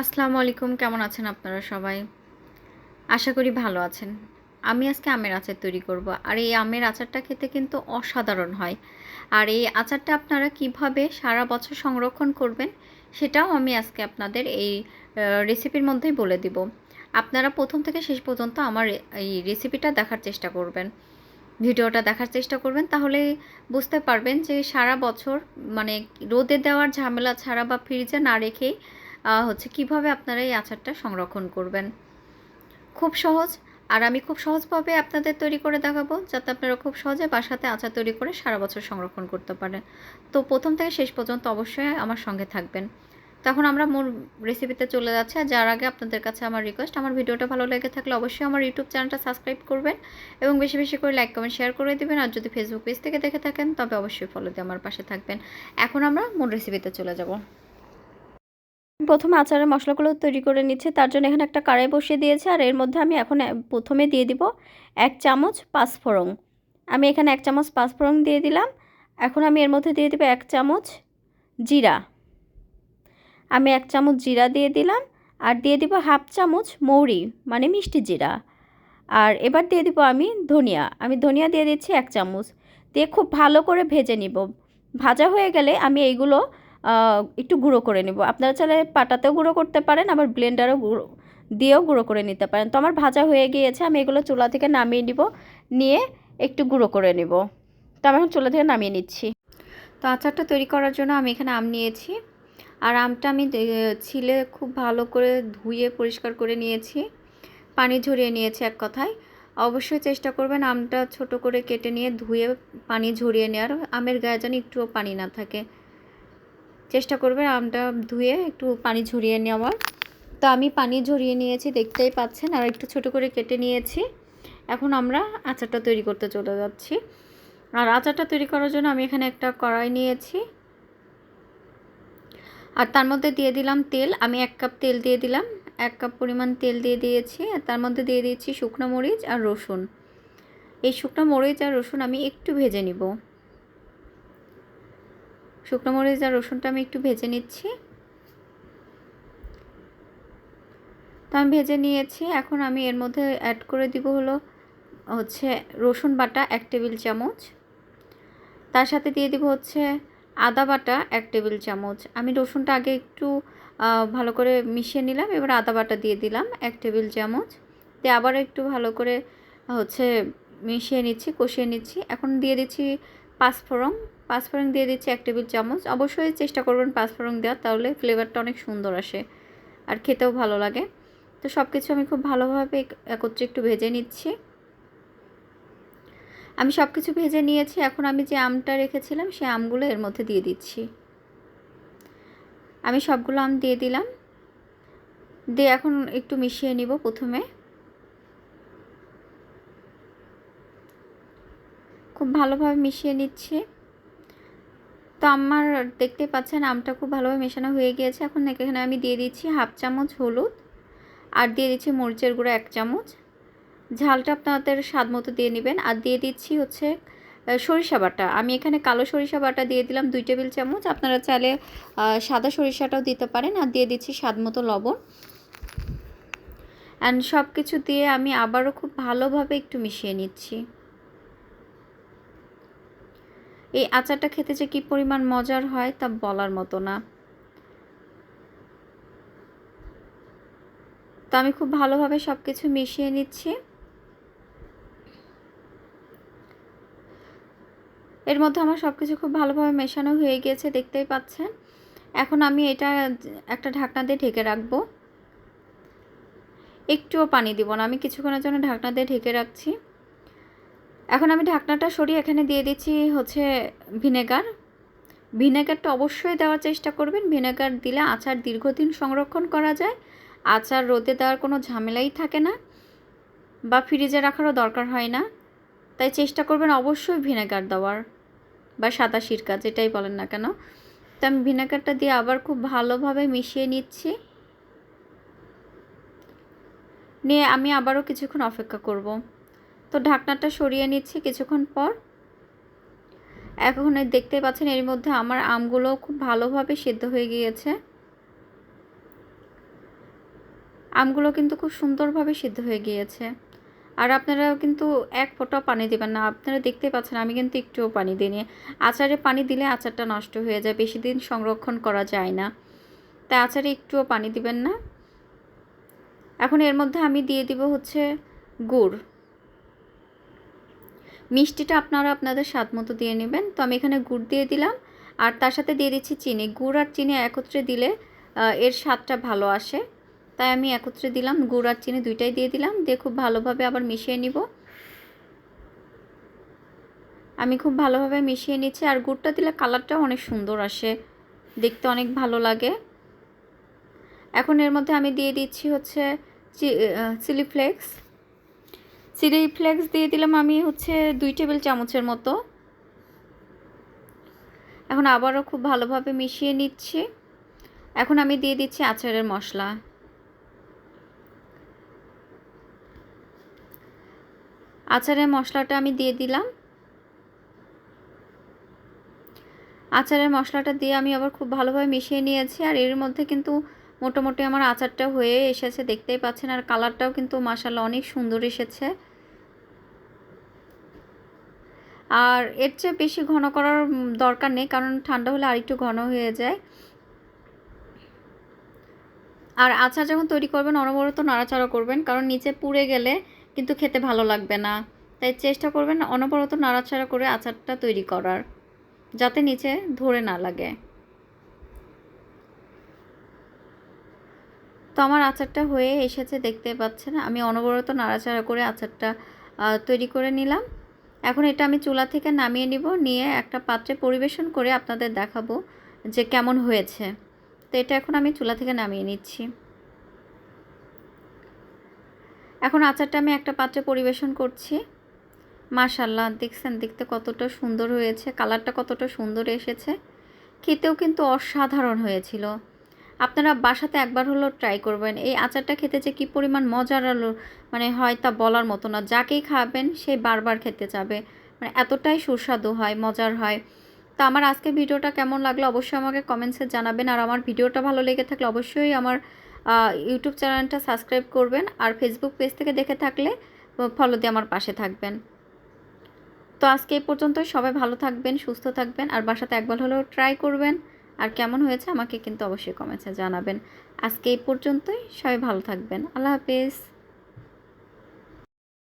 আসসালামু আলাইকুম, কেমন আছেন আপনারা সবাই? আশা করি ভালো আছেন। আমি আজকে আমের আচার তৈরি করব, আর এই আমের আচারটা খেতে কিন্তু অসাধারণ হয়। আর এই আচারটা আপনারা কীভাবে সারা বছর সংরক্ষণ করবেন, সেটাও আমি আজকে আপনাদের এই রেসিপির মধ্যেই বলে দিব। আপনারা প্রথম থেকে শেষ পর্যন্ত আমার এই রেসিপিটা দেখার চেষ্টা করবেন। ভিডিওটা দেখার চেষ্টা করবেন, তাহলে বুঝতে পারবেন যে সারা বছর মানে রোদে দেওয়ার ঝামেলা ছাড়া বা ফ্রিজে না রেখেই হচ্ছে কীভাবে আপনারা এই আচারটা সংরক্ষণ করবেন। খুব সহজ, আর আমি খুব সহজভাবে আপনাদের তৈরি করে দেখাবো, যাতে আপনারা খুব সহজে বাসাতে আচার তৈরি করে সারা বছর সংরক্ষণ করতে পারেন। তো প্রথম থেকে শেষ পর্যন্ত অবশ্যই আমার সঙ্গে থাকবেন। তখন আমরা মূল রেসিপিতে চলে যাচ্ছি, আর যার আগে আপনাদের কাছে আমার রিকোয়েস্ট আমার ভিডিওটা ভালো লেগে থাকলে অবশ্যই আমার ইউটিউব চ্যানেলটা সাবস্ক্রাইব করবেন এবং বেশি বেশি করে লাইক কমেন্ট শেয়ার করে দেবেন, আর যদি ফেসবুক পেজ থেকে দেখে থাকেন, তবে অবশ্যই ফলো দিয়ে আমার পাশে থাকবেন। এখন আমরা মূল রেসিপিতে চলে যাব। প্রথমে আচারের মশলাগুলো তৈরি করে নিচ্ছে, তার জন্য এখানে একটা কড়াই বসিয়ে দিয়েছে, আর এর মধ্যে আমি এখন প্রথমে দিয়ে দিব এক চামচ পাঁচফোড়ন। আমি এখানে এক চামচ পাঁচফোড়ন দিয়ে দিলাম, এখন আমি এর মধ্যে দিয়ে দেবো এক চামচ জিরা। আমি এক চামচ জিরা দিয়ে দিলাম, আর দিয়ে দিব হাফ চামচ মৌরি মানে মিষ্টি জিরা। আর এবার দিয়ে দিব আমি ধনিয়া আমি ধনিয়া দিয়ে দিচ্ছি এক চামচ। দিয়ে খুব ভালো করে ভেজে নিব। ভাজা হয়ে গেলে আমি এইগুলো একটু গুঁড়ো করে নেব। আপনারা চাইলে পাটাতেও গুঁড়ো করতে পারেন, আবার ব্লেন্ডারও গুঁড়ো, দিয়েও গুঁড়ো করে নিতে পারেন। তো আমার ভাজা হয়ে গিয়েছে, আমি এগুলো চুলা থেকে নামিয়ে নিব, নিয়ে একটু গুঁড়ো করে নেব। তো আমি এখন চুলা থেকে নামিয়ে নিচ্ছি। তো আচারটা তৈরি করার জন্য আমি এখানে আম নিয়েছি। আর আমটা আমি ছিলে খুব ভালো করে ধুয়ে পরিষ্কার করে নিয়েছি। পানি ঝরিয়ে নিয়েছি এক কথায়। অবশ্যই চেষ্টা করবেন আমটা ছোট করে কেটে নিয়ে ধুয়ে পানি ঝরিয়ে নেওয়ার। আমের গায়ে যেন একটুও পানি না থাকে। চেষ্টা করবেন আমটা ধুয়ে একটু পানি ঝরিয়ে নেওয়ার। তো আমি পানি ঝরিয়ে নিয়েছি, দেখতেই পাচ্ছেন, আর একটু ছোট করে কেটে নিয়েছি। এখন আমরা আচারটা তৈরি করতে চলে যাচ্ছি। আর আচারটা তৈরি করার জন্য আমি এখানে একটা কড়াই নিয়েছি। আর তার মধ্যে দিয়ে দিলাম তেল, আমি এক কাপ তেল দিয়ে দিলাম, এক কাপ পরিমাণ তেল দিয়ে দিয়েছি। আর তার মধ্যে দিয়ে দিয়েছি শুকনো মরিচ আর রসুন। এই শুকনো মরিচ আর রসুন আমি একটু ভেজে নিব। শুকনো মরিচ আর রসুনটা আমি একটু ভেজে নিচ্ছি। তো আমি ভেজে নিয়েছি। এখন আমি এর মধ্যে অ্যাড করে দিব হলো হচ্ছে রসুন বাটা এক টেবিল চামচ। তার সাথে দিয়ে দিব হচ্ছে আদা বাটা এক টেবিল চামচ। আমি রসুনটা আগে একটু ভালো করে মিশিয়ে নিলাম, এবার আদা বাটা দিয়ে দিলাম এক টেবিল চামচ। দিয়ে আবার একটু ভালো করে হচ্ছে মিশিয়ে নিচ্ছি, কষিয়ে নিচ্ছি। এখন দিয়ে দিচ্ছি পাঁচফোড়ন পাঁচফোড়ন দিয়ে দিচ্ছি এক টেবিল চামচ। অবশ্যই চেষ্টা করবেন পাঁচফোড়ন দেওয়ার, তাহলে ফ্লেভারটা অনেক সুন্দর আসে আর খেতেও ভালো লাগে। তো সব কিছু আমি খুব ভালোভাবে একত্রে একটু ভেজে নিচ্ছি। আমি সব কিছু ভেজে নিয়েছি, এখন আমি যে আমটা রেখেছিলাম সেই আমগুলো এর মধ্যে দিয়ে দিচ্ছি। আমি সবগুলো আম দিয়ে দিলাম। দিয়ে এখন একটু মিশিয়ে নিব প্রথমে। খুব ভালোভাবে মিশিয়ে নিচ্ছি। তো আমার দেখতে পাচ্ছেন আমটা খুব ভালোভাবে মেশানো হয়ে গিয়েছে। এখন এখানে আমি দিয়ে দিচ্ছি হাফ চামচ হলুদ আর দিয়ে দিচ্ছি মরিচের গুঁড়ো এক চামচ। ঝালটা আপনাদের স্বাদ মতো দিয়ে নেবেন। আর দিয়ে দিচ্ছি হচ্ছে সরিষা বাটা। আমি এখানে কালো সরিষা বাটা দিয়ে দিলাম দুই টেবিল চামচ। আপনারা চাইলে সাদা সরিষাটাও দিতে পারেন। আর দিয়ে দিচ্ছি স্বাদ মতো লবণ। অ্যান্ড সব কিছু দিয়ে আমি আবারও খুব ভালোভাবে একটু মিশিয়ে নিচ্ছি। এই আচারটা খেতে যে কী পরিমাণ মজার হয় তা বলার মতো না। তো আমি খুব ভালোভাবে সব কিছু মিশিয়ে নিচ্ছি। এর মধ্যে আমার সব কিছু খুব ভালোভাবে মেশানো হয়ে গিয়েছে, দেখতেই পাচ্ছেন। এখন আমি এটা একটা ঢাকনা দিয়ে ঢেকে রাখব। একটুও পানি দিব না, আমি কিছুক্ষণের জন্য ঢাকনা দিয়ে ঢেকে রাখছি। এখন আমি ঢাকনাটা সরিয়ে এখানে দিয়ে দিচ্ছি হচ্ছে ভিনেগার। ভিনেগারটা অবশ্যই দেওয়ার চেষ্টা করবেন। ভিনেগার দিলে আচার দীর্ঘদিন সংরক্ষণ করা যায়। আচার রোদে দেওয়ার কোনো ঝামেলাই থাকে না বা ফ্রিজে রাখারও দরকার হয় না। তাই চেষ্টা করবেন অবশ্যই ভিনেগার দেওয়ার বা সাদা সিরকা যেটাই বলেন না কেন। তো আমি ভিনেগারটা দিয়ে আবার খুব ভালোভাবে মিশিয়ে নিচ্ছি। নিয়ে আমি আবারও কিছুক্ষণ অপেক্ষা করব। তো ঢাকনাটা সরিয়ে নিচ্ছি কিছুক্ষণ পর। এখন দেখতে পাচ্ছেন এর মধ্যে আমার আমগুলো খুব ভালোভাবে সিদ্ধ হয়ে গিয়েছে। আমগুলো কিন্তু খুব সুন্দরভাবে সিদ্ধ হয়ে গিয়েছে। আর আপনারা কিন্তু এক ফোঁটা পানি দেবেন না। আপনারা দেখতেই পাচ্ছেন আমি কিন্তু একটুও পানি দিইনি। আচারে পানি দিলে আচারটা নষ্ট হয়ে যায়, বেশি দিন সংরক্ষণ করা যায় না। তাই আচারে একটুও পানি দিবেন না। এখন এর মধ্যে আমি দিয়ে দিব হচ্ছে গুড়। মিষ্টিটা আপনারা আপনাদের স্বাদ মতো দিয়ে নেবেন। তো আমি এখানে গুড় দিয়ে দিলাম। আর তার সাথে দিয়ে দিচ্ছি চিনি। গুড় আর চিনি একত্রে দিলে এর স্বাদটা ভালো আসে। তাই আমি একত্রে দিলাম। গুড় আর চিনি দুইটাই দিয়ে দিলাম। দিয়ে খুব ভালোভাবে আবার মিশিয়ে নিব। আমি খুব ভালোভাবে মিশিয়ে নিচ্ছি। আর গুড়টা দিলে কালারটাও অনেক সুন্দর আসে। দেখতে অনেক ভালো লাগে। এখন এর মধ্যে আমি দিয়ে দিচ্ছি হচ্ছে চিলি ফ্লেক্স। চিলি ফ্লেক্স দিয়ে দিলাম আমি হচ্ছে দুই টেবিল চামচের মতো। এখন আবারও খুব ভালোভাবে মিশিয়ে নিচ্ছি। এখন আমি দিয়ে দিচ্ছি আচারের মশলা। আচারের মশলাটা আমি দিয়ে দিলাম। আচারের মশলাটা দিয়ে আমি আবার খুব ভালোভাবে মিশিয়ে নিয়েছি আর এর মধ্যে কিন্তু মোটামুটি আমার আচারটা হয়ে এসেছে, দেখতেই পাচ্ছেন। আর কালারটাও কিন্তু মাসাল্লাহ অনেক সুন্দর এসেছে। আর এর চেয়ে বেশি ঘন করার দরকার নেই, কারণ ঠান্ডা হলে আরেকটু ঘন হয়ে যায়। আর আচার যখন তৈরি করবেন, অনবরত নাড়াচাড়া করবেন, কারণ নিচে পুড়ে গেলে কিন্তু খেতে ভালো লাগবে না। তাই চেষ্টা করবেন অনবরত নাড়াচাড়া করে আচারটা তৈরি করার, যাতে নিচে ধরে না লাগে। তো আমার আচারটা হয়ে এসেছে দেখতে পাচ্ছেন। আমি অনবরত নাড়াচাড়া করে আচারটা তৈরি করে নিলাম। এখন এটা আমি চুলা থেকে নামিয়ে নিব, নিয়ে একটা পাত্রে পরিবেশন করে আপনাদের দেখাবো যে কেমন হয়েছে। তো এটা এখন আমি চুলা থেকে নামিয়ে নিচ্ছি। এখন আচারটা আমি একটা পাত্রে পরিবেশন করছি। মাশাল্লাহ দেখছেন দেখতে কতটা সুন্দর হয়েছে, কালারটা কতটা সুন্দর এসেছে। খেতেও কিন্তু অসাধারণ হয়েছিল। আপনারা বাসাতে একবার হলেও ট্রাই করবেন। এই আচারটা খেতে যে কী পরিমাণ মজার আলো মানে হয় তা বলার মতো না। যাকেই খাবেন, সে বারবার খেতে যাবে। মানে এতটাই সুস্বাদু হয়, মজার হয়। তো আমার আজকে ভিডিওটা কেমন লাগল অবশ্যই আমাকে কমেন্টসে জানাবেন। আর আমার ভিডিওটা ভালো লেগে থাকলে অবশ্যই আমার ইউটিউব চ্যানেলটা সাবস্ক্রাইব করবেন। আর ফেসবুক পেজ থেকে দেখে থাকলে ফলো দিয়ে আমার পাশে থাকবেন। তো আজকে এই পর্যন্তই। সবাই ভালো থাকবেন, সুস্থ থাকবেন। আর বাসাতে একবার হলেও ট্রাই করবেন। আর কেমন হয়েছে আমাকে কিন্তু অবশ্যই কমেছে জানাবেন। আজকে এই পর্যন্তই, সবাই ভালো থাকবেন। আল্লাহ হাফেজ।